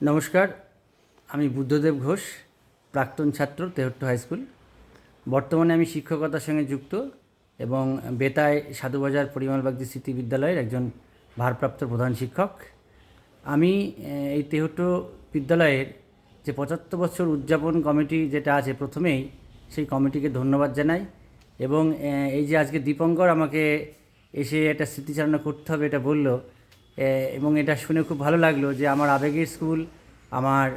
নমস্কার, আমি বুদ্ধদেব ঘোষ, প্রাক্তন ছাত্র, তেহট্ট হাই স্কুল। বর্তমানে আমি শিক্ষকতার সঙ্গে যুক্ত এবং বেতায় সাধুবাজার পরিমলবাগদি স্মৃতি বিদ্যালয়ের একজন ভারপ্রাপ্ত প্রধান শিক্ষক। আমি এই তেহট্ট বিদ্যালয়ের যে পঁচাত্তর বছর উদযাপন কমিটি যেটা আছে প্রথমেই, সেই কমিটিকে ধন্যবাদ জানাই এবং এই যে আজকে দীপঙ্কর আমাকে এসে একটা স্মৃতিচারণা করতে হবে, এটা বলল এবং এটা শুনে খুব ভালো লাগল যে আমার আবেগের স্কুল, আমার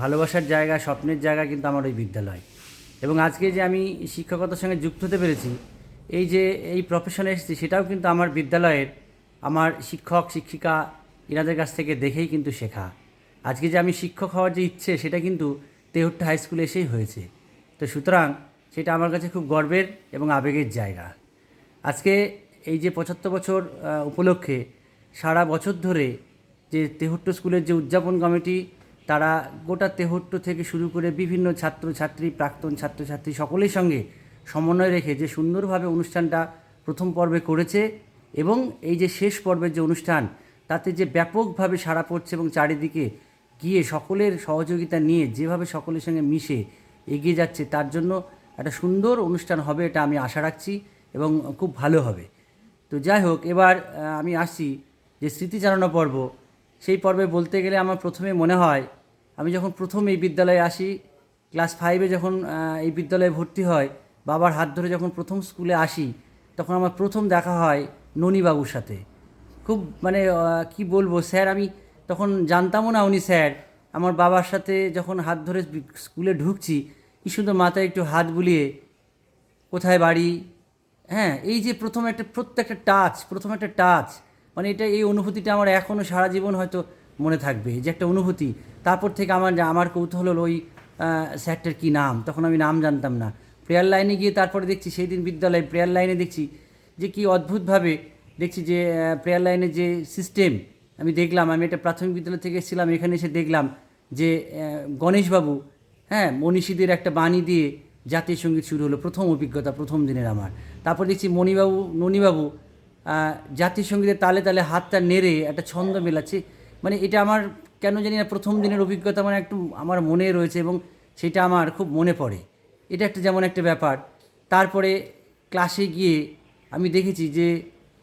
ভালোবাসার জায়গা, স্বপ্নের জায়গা কিন্তু আমার ওই বিদ্যালয়। এবং আজকে যে আমি শিক্ষকতার সঙ্গে যুক্ত হতে পেরেছি, এই যে এই প্রফেশনে এসেছি, সেটাও কিন্তু আমার বিদ্যালয়ের আমার শিক্ষক, শিক্ষিকা এনাদের কাছ থেকে দেখেই কিন্তু শেখা। আজকে যে আমি শিক্ষক হওয়ার যে ইচ্ছে, সেটা কিন্তু তেহট্ট হাই স্কুলে এসেই হয়েছে। তো সুতরাং সেটা আমার কাছে খুব গর্বের এবং আবেগের জায়গা। আজকে এই যে পঁচাত্তর বছর উপলক্ষে সারা বছর ধরে যে তেহট্ট স্কুলের যে উদযাপন কমিটি, তারা গোটা তেহট্ট থেকে শুরু করে বিভিন্ন ছাত্র ছাত্রী প্রাক্তন ছাত্রছাত্রী সকলের সঙ্গে সমন্বয় রেখে যে সুন্দরভাবে অনুষ্ঠানটা প্রথম পর্বে করেছে এবং এই যে শেষ পর্বের যে অনুষ্ঠান, তাতে যে ব্যাপকভাবে সাড়া পড়ছে এবং চারিদিকে গিয়ে সকলের সহযোগিতা নিয়ে যেভাবে সকলের সঙ্গে মিশে এগিয়ে যাচ্ছে, তার জন্য একটা সুন্দর অনুষ্ঠান হবে এটা আমি আশা রাখছি এবং খুব ভালো হবে। তো যাই হোক, এবার আমি আসছি যে স্মৃতিচারণা পর্ব, সেই পর্বে বলতে গেলে আমার প্রথমে মনে হয়, আমি যখন প্রথম এই বিদ্যালয়ে আসি, ক্লাস ফাইভে যখন এই বিদ্যালয়ে ভর্তি হয়, বাবার হাত ধরে যখন প্রথম স্কুলে আসি, তখন আমার প্রথম দেখা হয় ননীবাবুর সাথে। খুব মানে কি বলব, স্যার আমি তখন জানতামও না উনি স্যার। আমার বাবার সাথে যখন হাত ধরে স্কুলে ঢুকছি, কি সুন্দর মাথায় একটু হাত বুলিয়ে, কোথায় বাড়ি? হ্যাঁ এই যে প্রথম একটা, প্রত্যেকটা টাচ প্রথম একটা টাচ মানে এটা এই অনুভূতিটা আমার এখনও সারা জীবন হয়তো মনে থাকবে। যে একটা অনুভূতি, তারপর থেকে আমার আমার কৌতূহল হলো ওই স্যারটার কী নাম? তখন আমি নাম জানতাম না। প্রেয়ার লাইনে গিয়ে তারপরে দেখছি সেই দিন বিদ্যালয়ে প্রেয়ার লাইনে দেখছি যে কি অদ্ভুতভাবে দেখছি যে প্রেয়ার লাইনের যে সিস্টেম আমি দেখলাম, আমি একটা প্রাথমিক বিদ্যালয় থেকে এসেছিলাম, এখানে এসে দেখলাম যে গণেশবাবু হ্যাঁ মনীষীদের একটা বাণী দিয়ে জাতীয় সংগীত শুরু হলো প্রথম অভিজ্ঞতা প্রথম দিনের আমার। তারপর দেখছি মণিবাবু, ননীবাবু জাতীয় সঙ্গীতের তালে তালে হাতটা নেড়ে একটা ছন্দ মেলাচ্ছে। মানে এটা আমার কেন জানি না প্রথম দিনের অভিজ্ঞতা মানে একটু আমার মনে রয়েছে এবং সেটা আমার খুব মনে পড়ে। এটা একটা যেমন একটা ব্যাপার। তারপরে ক্লাসে গিয়ে আমি দেখেছি যে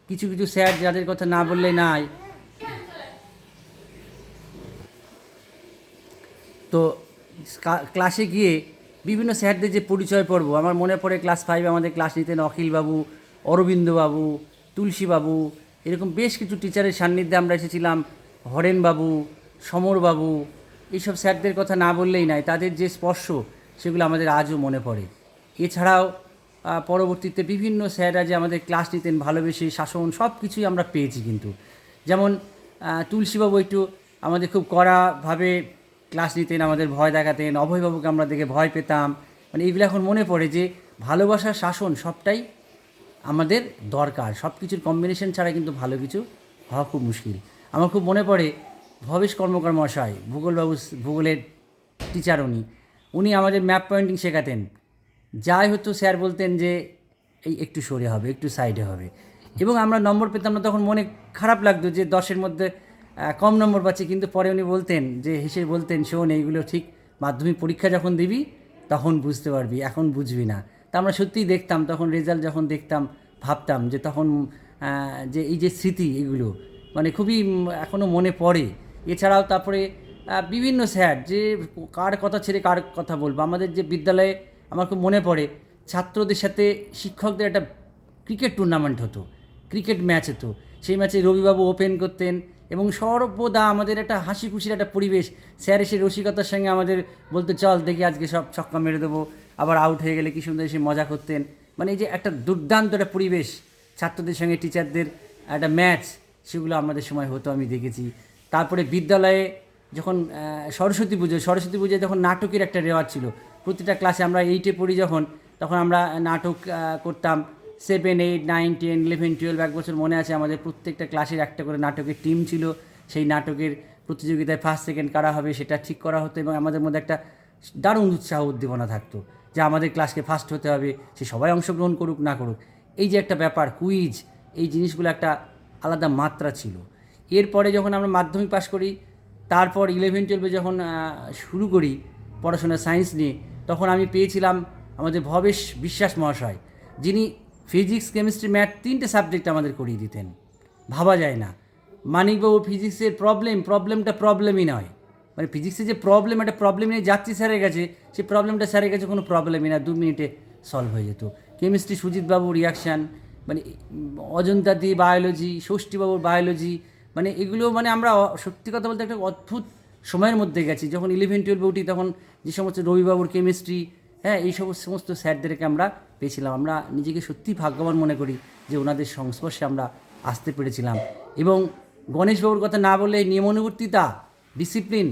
কিছু কিছু স্যার যাদের কথা না বললে নাই। তো ক্লাসে গিয়ে বিভিন্ন স্যারদের যে পরিচয় পর্ব, আমার মনে পড়ে ক্লাস ফাইভে আমাদের ক্লাস নিতেন অখিলবাবু, অরবিন্দবাবু তুলসীবাবু, এরকম বেশ কিছু টিচারের সান্নিধ্যে আমরা এসেছিলাম। হরেনবাবু, সমরবাবু, এইসব স্যারদের কথা না বললেই নাই তাদের যে স্পর্শ, সেগুলো আমাদের আজও মনে পড়ে। এছাড়াও পরবর্তীতে বিভিন্ন স্যাররা যে আমাদের ক্লাস নিতেন, ভালোবেসে, শাসন সব কিছুই আমরা পেয়েছি কিন্তু। যেমন তুলসীবাবু একটু আমাদের খুব কড়াভাবে ক্লাস নিতেন, আমাদের ভয় দেখাতেন, অভয়বাবুকে আমরা দেখে ভয় পেতাম। মানে এইগুলো এখন মনে পড়ে যে ভালোবাসার শাসন সবটাই আমাদের দরকার। সব কিছুর কম্বিনেশন ছাড়া কিন্তু ভালো কিছু হওয়া খুব মুশকিল। আমার খুব মনে পড়ে ভবেশ কর্মকার মশাই ভূগোলবাবু ভূগোলের টিচার উনি। উনি আমাদের ম্যাপ পয়েন্টিং শেখাতেন। যাই হতো স্যার বলতেন যে, এই একটু সরে হবে, একটু সাইডে হবে। এবং আমরা নম্বর পেতাম না, তখন মনে খারাপ লাগতো যে, দশের মধ্যে কম নম্বর পাচ্ছি। কিন্তু পরে উনি বলতেন যে, হেসে বলতেন, শোন, এইগুলো ঠিক মাধ্যমিক পরীক্ষা যখন দিবি, তখন বুঝতে পারবি, এখন বুঝবি না। তা আমরা সত্যিই দেখতাম, তখন রেজাল্ট যখন দেখতাম, ভাবতাম যে তখন যে এই যে স্মৃতি এগুলো মানে খুবই এখনও মনে পড়ে। এছাড়াও তারপরে বিভিন্ন স্যার যে কার কথা ছেড়ে কার কথা বলব, আমাদের যে বিদ্যালয়ে আমার খুব মনে পড়ে, ছাত্রদের সাথে শিক্ষকদের একটা ক্রিকেট টুর্নামেন্ট হতো, ক্রিকেট ম্যাচ হতো। সেই ম্যাচে রবিবাবু ওপেন করতেন এবং সর্বদা আমাদের একটা হাসি খুশির একটা পরিবেশ, স্যার এসে রসিকতার সঙ্গে আমাদের বলতে, চল দেখি আজকে সব ছক্কা মেরে দেবো। আবার আউট হয়ে গেলে কি সুন্দর এসে মজা করতেন। মানে এই যে একটা দুর্দান্ত একটা পরিবেশ, ছাত্রদের সঙ্গে টিচারদের একটা ম্যাচ সেগুলো আমাদের সময় হতো, আমি দেখেছি। তারপরে বিদ্যালয়ে যখন সরস্বতী পুজো, সরস্বতী পুজোয় যখন নাটকের একটা রেওয়াজ ছিল, প্রতিটা ক্লাসে আমরা এইটে পড়ি যখন, তখন আমরা নাটক করতাম। Seven eight nine ten eleven twelve এক বছর মনে আছে আমাদের, প্রত্যেকটা ক্লাসের একটা করে নাটকের টিম ছিল। সেই নাটকের প্রতিযোগিতায় ফার্স্ট সেকেন্ড কারা হবে সেটা ঠিক করা হতো এবং আমাদের মধ্যে একটা দারুণ উৎসাহ, উদ্দীপনা থাকতো। যে আমাদের ক্লাসকে ফার্স্ট হতে হবে, সে সবাই অংশগ্রহণ করুক, না করুক। এই যে একটা ব্যাপার কুইজ এই জিনিসগুলো একটা আলাদা মাত্রা ছিল। এরপরে যখন আমরা মাধ্যমিক পাশ করি, তারপর ইলেভেন টুয়েলভে যখন শুরু করি পড়াশোনা সায়েন্স নিয়ে, তখন আমি পেয়েছিলাম আমাদের ভবেশ বিশ্বাস মহাশয়, যিনি ফিজিক্স কেমিস্ট্রি ম্যাথ তিনটে সাবজেক্ট আমাদের করিয়ে দিতেন। ভাবা যায় না। মানিকবাবু ফিজিক্সের প্রবলেম প্রবলেমটা প্রবলেমই নয়। মানে ফিজিক্সের যে প্রবলেম একটা প্রবলেম নিয়ে যাচ্ছি স্যারের কাছে, সেই প্রবলেমটা স্যারের কাছে কোনো প্রবলেমই না। দু মিনিটে সলভ হয়ে যেত। কেমিস্ট্রি সুজিতবাবু রিয়াকশান মানে অজন্তা দি বায়োলজি ষষ্ঠীবাবুর বায়োলজি মানে এগুলো মানে আমরা সত্যি কথা বলতে একটা অদ্ভুত সময়ের মধ্যে গেছি। যখন ইলেভেন টুয়েলভে উঠি, তখন যে সমস্ত রবিবাবুর কেমিস্ট্রি হ্যাঁ এই সমস্ত সমস্ত স্যারদেরকে আমরা পেয়েছিলাম। আমরা নিজেকে সত্যি ভাগ্যবান মনে করি যে ওনাদের সংস্পর্শে আমরা আসতে পেরেছিলাম। এবং গণেশবাবুর কথা না বলে নিয়মানুবর্তিতা ডিসিপ্লিন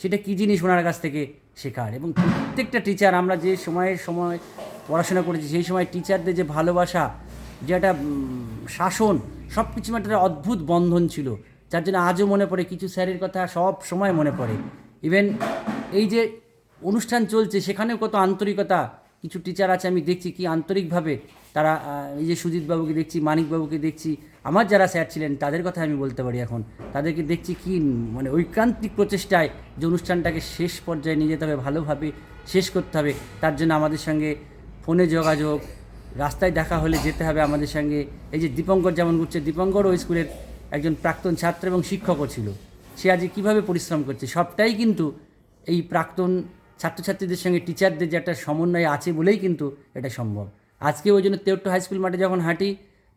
সেটা কী জিনিস ওনার কাছ থেকে শেখার? এবং প্রত্যেকটা টিচার আমরা যে সময়ের সময় পড়াশোনা করেছি, সেই সময় টিচারদের যে ভালোবাসা, যে একটা শাসন সব কিছু একটা অদ্ভুত বন্ধন ছিল, যার জন্য আজও মনে পড়ে, কিছু স্যারের কথা সব সময় মনে পড়ে। ইভেন এই যে অনুষ্ঠান চলছে, সেখানেও কত আন্তরিকতা, কিছু টিচার আছে, আমি দেখছি কি আন্তরিকভাবে তারা এই যে সুজিতবাবুকে দেখছি, মানিকবাবুকে দেখছি, আমার যারা স্যার ছিলেন, তাদের কথা আমি বলতে পারি এখন। তাদেরকে দেখছি কি মানে ঐকান্তিক প্রচেষ্টায় যে অনুষ্ঠানটাকে শেষ পর্যায়ে নিয়ে যেতে হবে, ভালোভাবে শেষ করতে হবে, তার জন্য আমাদের সঙ্গে ফোনে যোগাযোগ, রাস্তায় দেখা হলে যেতে হবে আমাদের সঙ্গে। এই যে দীপঙ্কর যেমন ঘুরছে দীপঙ্কর ওই স্কুলের একজন প্রাক্তন ছাত্র এবং শিক্ষকও ছিল। সে আজকে কীভাবে পরিশ্রম করছে? সবটাই কিন্তু এই প্রাক্তন ছাত্রছাত্রীদের সঙ্গে টিচারদের যে একটা সমন্বয় আছে বলেই কিন্তু এটা সম্ভব। আজকে ওই জন্য তেউট্ট হাই স্কুল মাঠে যখন হাঁটি,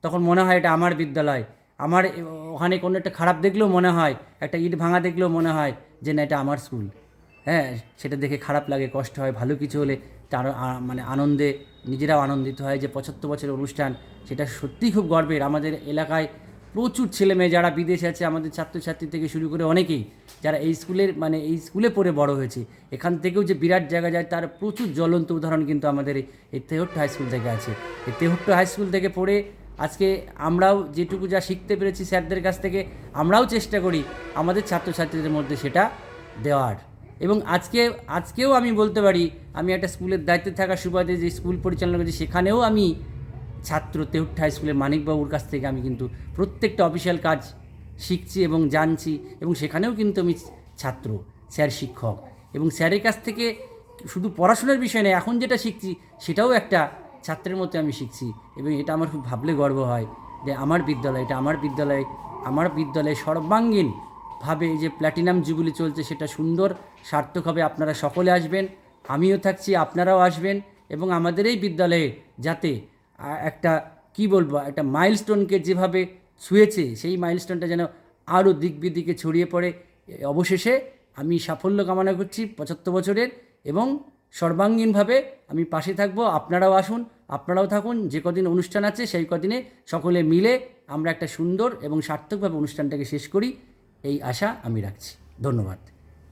তখন মনে হয় এটা আমার বিদ্যালয়। আমার ওখানে কোনো একটা খারাপ দেখলেও মনে হয়, একটা ইট ভাঙা দেখলেও মনে হয় যে না, এটা আমার স্কুল হ্যাঁ সেটা দেখে খারাপ লাগে, কষ্ট হয়, ভালো কিছু হলে তার মানে আনন্দে নিজেরাও আনন্দিত হয় যে পঁচাত্তর বছরের অনুষ্ঠান, সেটা সত্যিই খুব গর্বের। আমাদের এলাকায় প্রচুর ছেলে মেয়ে যারা বিদেশে আছে, আমাদের ছাত্রছাত্রী থেকে শুরু করে অনেকেই যারা এই স্কুলের মানে এই স্কুলে পড়ে বড় হয়েছে, এখান থেকেও যে বিরাট জায়গা যায়, তার প্রচুর জ্বলন্ত উদাহরণ কিন্তু আমাদের এই- তেহট্ট হাই স্কুল থেকে আছে। এই তেহট্ট হাই স্কুল থেকে পড়ে আজকে আমরাও যেটুকু যা শিখতে পেরেছি স্যারদের কাছ থেকে, আমরাও চেষ্টা করি আমাদের ছাত্রছাত্রীদের মধ্যে সেটা দেওয়ার। এবং আজকে, আজকেও আমি বলতে পারি, আমি একটা স্কুলের দায়িত্বে থাকা সুবাদে যে স্কুল পরিচালনা করছি, সেখানেও আমি ছাত্র তেউট হাই স্কুলের মানিকবাবুর কাছ থেকে আমি কিন্তু প্রত্যেকটা অফিসিয়াল কাজ শিখছি এবং জানছি এবং সেখানেও কিন্তু আমি ছাত্র, স্যার, শিক্ষক এবং স্যারের কাছ থেকে শুধু পড়াশোনার বিষয় নয়, এখন যেটা শিখছি সেটাও একটা ছাত্রের মতো আমি শিখছি এবং এটা আমার খুব ভাবলে গর্ব হয় যে আমার বিদ্যালয়, এটা আমার বিদ্যালয়, আমার বিদ্যালয়ে সর্বাঙ্গীন ভাবে এই যে প্ল্যাটিনাম জুবিলি চলছে সেটা সুন্দর, সার্থক হবে, আপনারা সকলে আসবেন, আমিও থাকছি, আপনারাও আসবেন এবং আমাদের এই বিদ্যালয়ে যাতে একটা, কি বলব, একটা মাইলস্টোনকে যেভাবে ছুঁয়েছে, সেই মাইলস্টোনটা যেন আরও দিক বিদিকে ছড়িয়ে পড়ে। অবশেষে আমি সাফল্য কামনা করছি পঁচাত্তর বছরের এবং সর্বাঙ্গীনভাবে আমি পাশে থাকব। আপনারাও আসুন, আপনারাও থাকুন, যে কদিন অনুষ্ঠান আছে সেই কদিনে সকলে মিলে আমরা একটা সুন্দর এবং সার্থকভাবে অনুষ্ঠানটাকে শেষ করি। এই আশা আমি রাখছি। ধন্যবাদ।